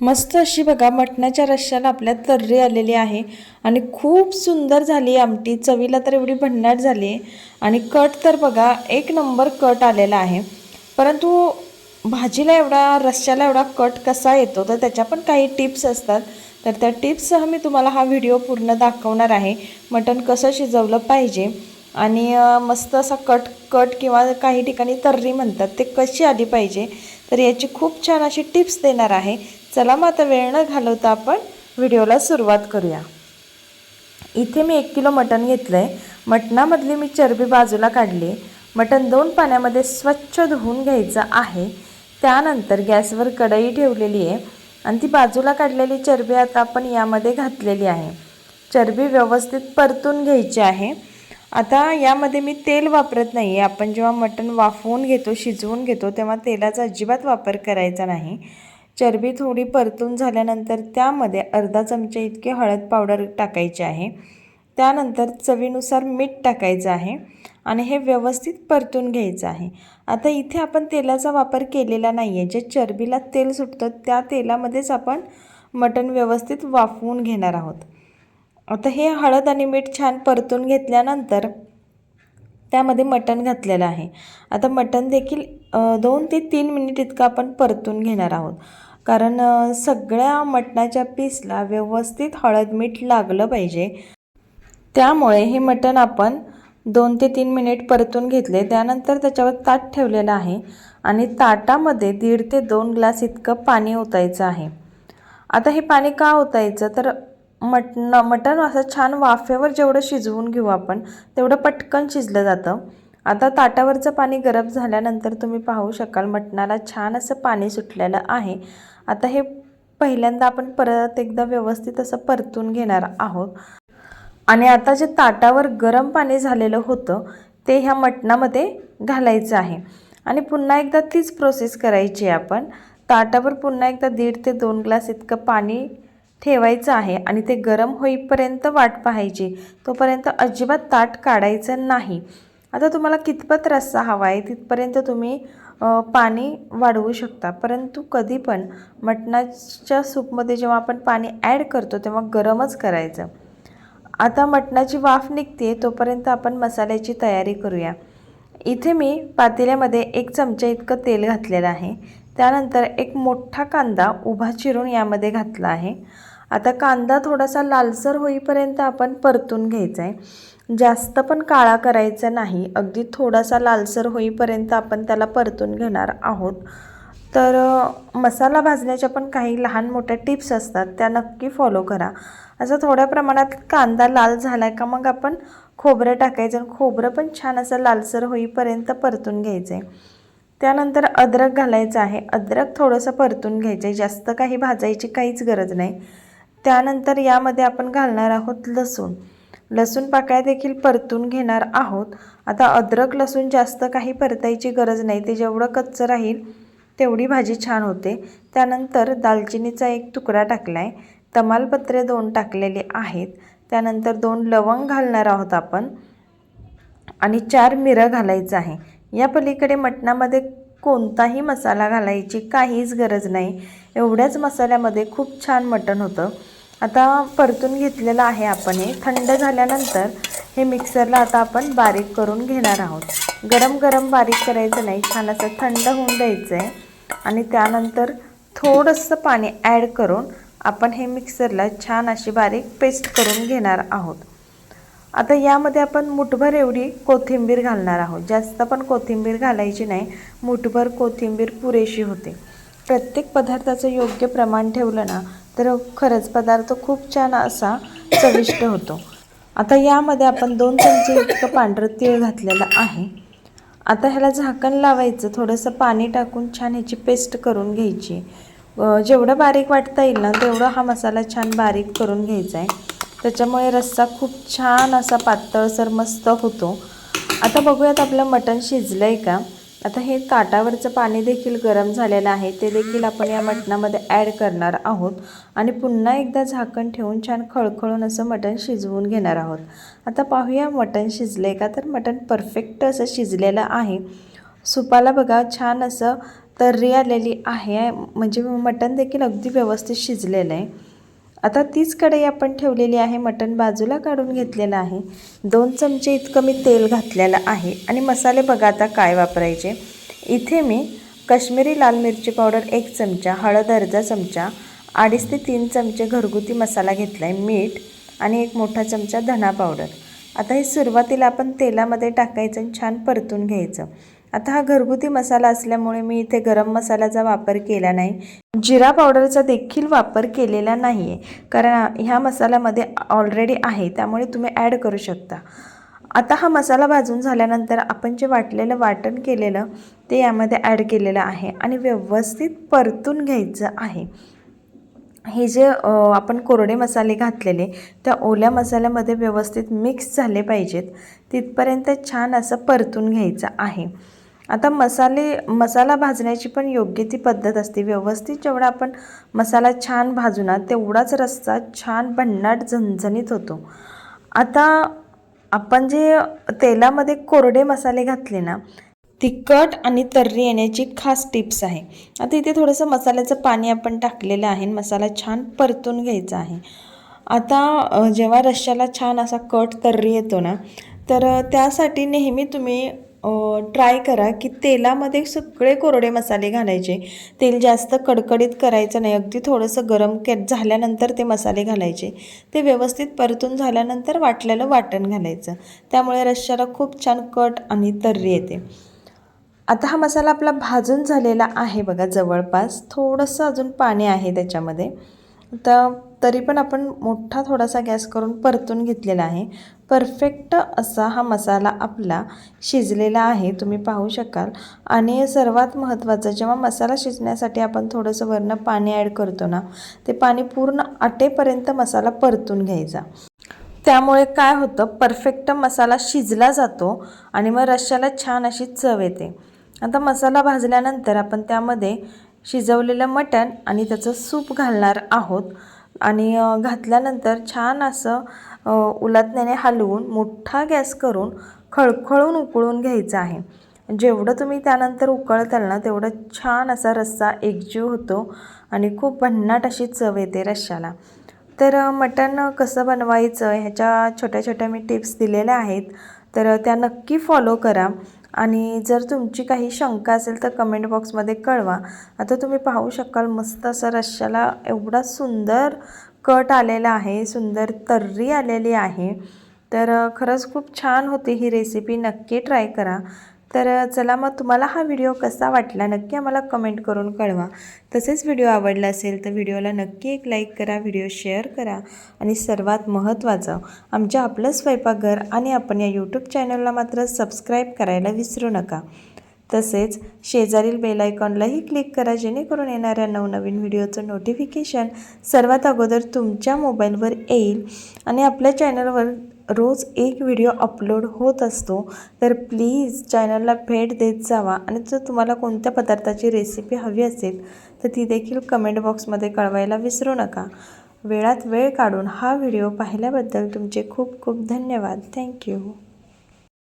मस्त अशी बघा मटणाच्या रश्श्याला आपल्या तर्री आलेली आहे. आणि खूप सुंदर झाली आमटी. चवीला तर एवढी भन्नाट झाली. आहे आणि कट तर बघा एक नंबर कट आलेला आहे. परंतु भाजीला एवढा रश्श्याला एवढा कट कसा येतो? तर त्याच्या पण काही टिप्स असतात. तर त्या टिप्ससह मी तुम्हाला हा व्हिडिओ पूर्ण दाखवणार आहे. मटण कसं शिजवलं पाहिजे? आणि मस्त असा कट कट किंवा काही ठिकाणी तर्री म्हणतात ते कशी आली पाहिजे? तर याची खूप छान अशी टिप्स देणार आहे. चला मग आता वेळ न घालवता आपण व्हिडिओला सुरुवात करूया. इथे मी एक किलो मटण घेतलं आहे मटणामधली मी चरबी बाजूला काढली. मटण दोन पाण्यामध्ये स्वच्छ धुवून घ्यायचं आहे. त्यानंतर गॅसवर कढई ठेवलेली आहे. आणि ती बाजूला काढलेली चरबी आता आपण यामध्ये घातलेली आहे. चरबी व्यवस्थित परतून घ्यायची आहे. आता यामध्ये मी तेल वापरत नाही आहे आपण जेव्हा मटण वाफवून घेतो शिजवून घेतो तेव्हा तेलाचा अजिबात वापर करायचा नाही. चरबी थोडी परतून झाल्यानंतर त्यामध्ये अर्धा चमचा इतके हळद पावडर टाकायची आहे. त्यानंतर चवीनुसार मीठ टाकायचं आहे आणि हे व्यवस्थित परतून घ्यायचं आहे. आता इथे आपण तेलाचा वापर केलेला नाही आहे जे चरबीला तेल सुटतं त्या तेलामध्येच आपण मटण व्यवस्थित वाफवून घेणार आहोत. आता हे हळद आणि मीठ छान परतून घेतल्यानंतर त्यामध्ये मटण घातलेलं आहे. आता मटण देखील दोन ते तीन मिनिट इतकं आपण परतून घेणार आहोत. कारण सगळ्या मटणाच्या पीसला व्यवस्थित हळद मीठ लागलं पाहिजे. त्यामुळे हे मटण आपण दोन ते तीन मिनिट परतून घेतले. त्यानंतर त्याच्यावर ताट ठेवलेलं आहे आणि ताटामध्ये दीड ते दोन ग्लास इतकं पाणी ओतायचं आहे. आता हे पाणी का ओतायचं? तर मटण मटण असं छान वाफेवर जेवढं शिजवून घेऊ आपण तेवढं पटकन शिजलं जातं. आता ताटावरचं पाणी गरम झाल्यानंतर तुम्ही पाहू शकाल मटणाला छान असं पाणी सुटलेलं आहे. आता हे पहिल्यांदा आपण परत एकदा व्यवस्थित असं परतून घेणार आहोत. आणि आता जे ताटावर गरम पाणी झालेलं होतं ते ह्या मटणामध्ये घालायचं आहे. आणि पुन्हा एकदा तीच प्रोसेस करायची आहे आपण. ताटावर पुन्हा एकदा दीड ते दोन ग्लास इतकं पाणी ठेवायचं आहे आणि ते गरम होईपर्यंत वाट पाहायची. तोपर्यंत अजिबात ताट काढायचं नाही. आता तुम्हाला कितपत रस्सा हवा आहे तिथपर्यंत तुम्ही पाणी वाढवू शकता. परंतु कधी पण मटणाच्या सूपमध्ये जेव्हा आपण पाणी ॲड करतो तेव्हा गरमच करायचं. आता मटणाची वाफ निघते तोपर्यंत आपण मसाल्याची तयारी करूया. इथे मी पातेल्यामध्ये एक चमचा इतकं तेल घातलेलं आहे. त्यानंतर एक मोठा कांदा उभा चिरून यामध्ये घातला आहे. आता कांदा थोडासा लालसर होईपर्यंत आपण परतून घ्यायचा आहे जास्त पण काळा करायचा नाही. अगदी थोडासा लालसर होईपर्यंत आपण त्याला परतून घेणार आहोत. तर मसाला भाजण्याच्या पण काही लहान मोठ्या टिप्स असतात त्या नक्की फॉलो करा. असं थोड्या प्रमाणात कांदा लाल झाला का मग आपण खोबरं टाकायचं आणि खोबरं पण छान असं लालसर होईपर्यंत परतून घ्यायचं आहे त्यानंतर अद्रक घालायचं आहे. अद्रक थोडंसं परतून घ्यायचं आहे जास्त काही भाजायची काहीच गरज नाही. त्यानंतर यामध्ये आपण घालणार आहोत लसूण. लसूण पाकळ्या देखील परतून घेणार आहोत. आता अद्रक लसूण जास्त काही परतायची गरज नाही. ते जेवढं कच्चं राहील तेवढी भाजी छान होते. त्यानंतर दालचिनीचा एक तुकडा टाकला आहे तमालपत्रे दोन टाकलेले आहेत. त्यानंतर दोन लवंग घालणार आहोत आपण. आणि चार मिरं घालायचं आहे. या पलीकडे मटणामध्ये कोणताही मसाला घालायची काहीच गरज नाही. एवढ्याच मसाल्यामध्ये खूप छान मटण होतं. आता परतून घेतलेलं आहे आपण हे. थंड झाल्यानंतर हे मिक्सरला आता आपण बारीक करून घेणार आहोत. गरम गरम बारीक करायचं नाही छान असं थंड होऊन द्यायचं आहे आणि त्यानंतर थोडंसं पाणी ॲड करून आपण हे मिक्सरला छान अशी बारीक पेस्ट करून घेणार आहोत. आता यामध्ये आपण मुठभर एवढी कोथिंबीर घालणार आहोत. जास्त पण कोथिंबीर घालायची नाही मुठभर कोथिंबीर पुरेशी होते. प्रत्येक पदार्थाचं योग्य प्रमाण ठेवलं ना तर खरंच पदार्थ खूप छान असा चविष्ट होतो. आता यामध्ये आपण दोन चमचे इतकं पांढरं तीळ घातलेलं आहे. आता ह्याला झाकण लावायचं थोडंसं पाणी टाकून छान ह्याची पेस्ट करून घ्यायची. जेवढं बारीक वाटता येईल ना तेवढं हा मसाला छान बारीक करून घ्यायचा आहे. त्याच्यामुळे रस्सा खूप छान असा पातळसर मस्त होतो. आता बघूयात आपलं मटण शिजलं आहे का? आता हे ताटावरचं पाणी देखील गरम झालेलं आहे. ते देखील आपण या मटणामध्ये ॲड करणार आहोत. आणि पुन्हा एकदा झाकण ठेवून छान खळखळून असं मटण शिजवून घेणार आहोत. आता पाहूया मटण शिजलं आहे का? तर मटण परफेक्ट असं शिजलेलं आहे. सुपाला बघा छान असं तर्री आलेली आहे. म्हणजे मटण देखील अगदी व्यवस्थित शिजलेलं आहे. आता तीच कढई आपण ठेवलेली आहे मटण बाजूला काढून घेतलेलं आहे. दोन चमचे इतकं मी तेल घातलेलं आहे आणि मसाले बघा आता काय वापरायचे. इथे मी काश्मीरी लाल मिरची पावडर एक चमचा हळद अर्धा चमचा अडीच ते तीन चमचे घरगुती मसाला घेतला आहे मीठ आणि एक मोठा चमचा धना पावडर. आता हे सुरुवातीला आपण तेलामध्ये टाकायचं आणि छान परतून घ्यायचं. आता हा घरगुती मसाला असल्यामुळे मी इथे गरम मसाल्याचा वापर केला नाही. जिरा पावडरचा देखील वापर केलेला नाही आहे कारण ह्या मसाल्यामध्ये ऑलरेडी आहे त्यामुळे तुम्ही ॲड करू शकता. आता हा मसाला भाजून झाल्यानंतर आपण जे वाटलेलं वाटण केलेलं ते यामध्ये ॲड केलेलं आहे आणि व्यवस्थित परतून घ्यायचं आहे. हे जे आपण कोरडे मसाले घातलेले त्या ओल्या मसाल्यामध्ये व्यवस्थित मिक्स झाले पाहिजेत. तिथपर्यंत छान असं परतून घ्यायचं आहे. आता मसाले मसाला भाजण्याची पण योग्य ती पद्धत असते. व्यवस्थित जेवढा आपण मसाला छान भाजू ना तेवढाच रस्सा छान भन्नाट झणझणीत होतो. आता आपण जे तेलामध्ये कोरडे मसाले घातले ना तिखट आणि तर्री येण्याची खास टिप्स आहे. आता इथे थोडंसं मसाल्याचं पाणी आपण टाकलेलं आहे आणि मसाला छान परतून घ्यायचा आहे. आता जेव्हा रश्श्याला छान असा कट तर्री येतो ना तर त्यासाठी नेहमी तुम्ही ट्राय करा की तेलामध्ये सगळे कोरडे मसाले घालायचे. तेल जास्त कडकडीत करायचं नाही. अगदी थोडंसं गरम के झाल्यानंतर ते मसाले घालायचे. ते व्यवस्थित परतून झाल्यानंतर वाटलेलं वाटण घालायचं. त्यामुळे रश्श्याला खूप छान कट आणि तर्री येते. आता हा मसाला आपला भाजून झालेला आहे बघा जवळपास. थोडंसं अजून पाणी आहे त्याच्यामध्ये. तर तरी पण आपण मोठा थोडासा गॅस करून परतून घेतलेला आहे. परफेक्ट असा हा मसाला आपला शिजलेला आहे तुम्ही पाहू शकाल. आणि सर्वात महत्त्वाचं जेव्हा मसाला शिजण्यासाठी आपण थोडंसं वरनं पाणी ॲड करतो ना ते पाणी पूर्ण आटेपर्यंत मसाला परतून घ्यायचा. त्यामुळे काय होतं परफेक्ट मसाला शिजला जातो आणि मग रश्श्याला छान अशी चव येते. आता मसाला भाजल्यानंतर आपण त्यामध्ये शिजवलेलं मटण आणि त्याचं सूप घालणार आहोत. आणि घातल्यानंतर छान असं अ, उलटण्याने हलवून मोठा गॅस करून खळखळून उकळून घ्यायचं आहे. जेवढं तुम्ही त्यानंतर उकळताल ना तेवढं छान असा रस्सा एकजीव होतो आणि खूप भन्नाट अशी चव येते रश्श्याला तर मटण कसं बनवायचं ह्याच्या छोट्या छोट्या मी टिप्स दिलेल्या आहेत. तर त्या नक्की फॉलो करा. आणि जर तुमची काही शंका असेल तर कमेंट बॉक्समध्ये कळवा. आता तुम्ही पाहू शकाल मस्त असं रश्श्याला एवढा सुंदर कट आलेला आहे सुंदर तर्री आलेली आहे. तर खरंच खूप छान होती ही रेसिपी नक्की ट्राय करा. तर चला मग तुम्हाला हा व्हिडिओ कसा वाटला नक्की आम्हाला कमेंट करून कळवा. तसेच व्हिडिओ आवडला असेल तर व्हिडिओला नक्की एक लाईक करा व्हिडिओ शेअर करा आणि सर्वात महत्त्वाचं आमच्या आपलं स्वयंपाकघर आणि आपण या यूट्यूब चॅनलला मात्र सबस्क्राईब करायला विसरू नका. तसेच शेजारील बेलायकॉनलाही क्लिक करा जेणेकरून येणाऱ्या नवनवीन व्हिडिओचं नोटिफिकेशन सर्वात अगोदर तुमच्या मोबाईलवर येईल आणि आपल्या चॅनलवर रोज एक व्हिडिओ अपलोड होत असतो तर प्लीज चॅनलला भेट देत जावा. आणि जर तुम्हाला कोणत्या पदार्थाची रेसिपी हवी असेल तर ती देखील कमेंट बॉक्समध्ये कळवायला विसरू नका. वेळात वेळ काढून हा व्हिडिओ पाहिल्याबद्दल तुमचे खूप खूप धन्यवाद. थँक्यू